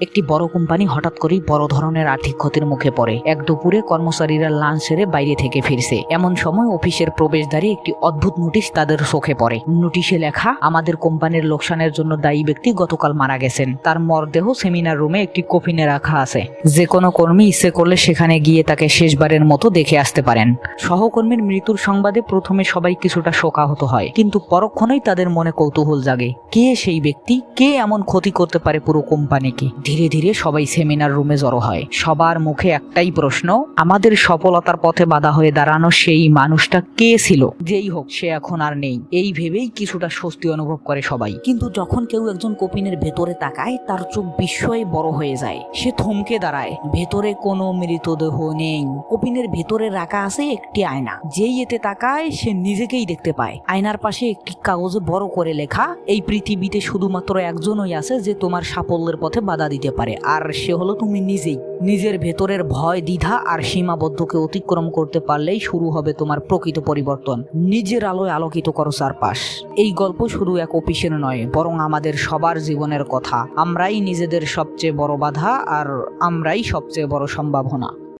একটি বড় কোম্পানি হঠাৎ করেই বড় ধরনের আর্থিক ক্ষতির মুখে পড়ে। এক দুপুরে কর্মচারীরা লাঞ্চ সেরে বাইরে থেকে ফিরছে। এমন সময় অফিসের প্রবেশদ্বারে একটি অদ্ভুত নোটিশ তাদের চোখে পড়ে। নোটিশে লেখা, আমাদের কোম্পানির লোকসানের জন্য দায়ী ব্যক্তি গতকাল মারা গেছেন। তার মরদেহ সেমিনার রুমে একটি কফিনে রাখা আছে। যে কোনো কর্মী ইচ্ছে করলে সেখানে গিয়ে তাকে শেষবারের মতো দেখে আসতে পারেন। সহকর্মীর মৃত্যুর সংবাদে প্রথমে সবাই কিছুটা শোকাহত হয়, কিন্তু পরক্ষণেই তাদের মনে কৌতূহল জাগে। কে সেই ব্যক্তি? কে এমন ক্ষতি করতে পারে পুরো কোম্পানিকে? ধীরে ধীরে সবাই সেমিনার রুমে জড়ো হয়। সবার মুখে একটাই প্রশ্ন, আমাদের সফলতার পথে বাধা হয়ে দাঁড়ানো সেই মানুষটা কে ছিল? যেই হোক, সে এখন আর নেই। এই ভেবেই কিছুটা স্বস্তি অনুভব করে সবাই। কিন্তু যখন কেউ একজন কপিনের ভেতরে তাকায়, তার চোখ বিস্ময়ে বড় হয়ে যায়। সে থমকে দাঁড়ায়। ভেতরে কোনো মৃতদেহ নেই। কপিনের ভেতরে রাখা আছে একটি আয়না। যেই এতে তাকায়, সে নিজেকেই দেখতে পায়। আয়নার পাশে একটি কাগজে বড় করে লেখা, এই পৃথিবীতে শুধুমাত্র একজনই আছে যে তোমার সাফল্যের পথে বাধা দিতে পারে। আর সে হলো তুমি নিজেই। নিজের ভেতরের ভয়, দ্বিধা আর সীমাবদ্ধকে অতিক্রম করতে পারলেই শুরু হবে তোমার প্রকৃত পরিবর্তন। নিজের আলোয় আলোকিত করো চারপাশ। এই গল্প শুধু এক অফিসের নয়, বরং আমাদের সবার জীবনের কথা। আমরাই নিজেদের সবচেয়ে বড় বাধা আর আমরাই সবচেয়ে বড় সম্ভাবনা।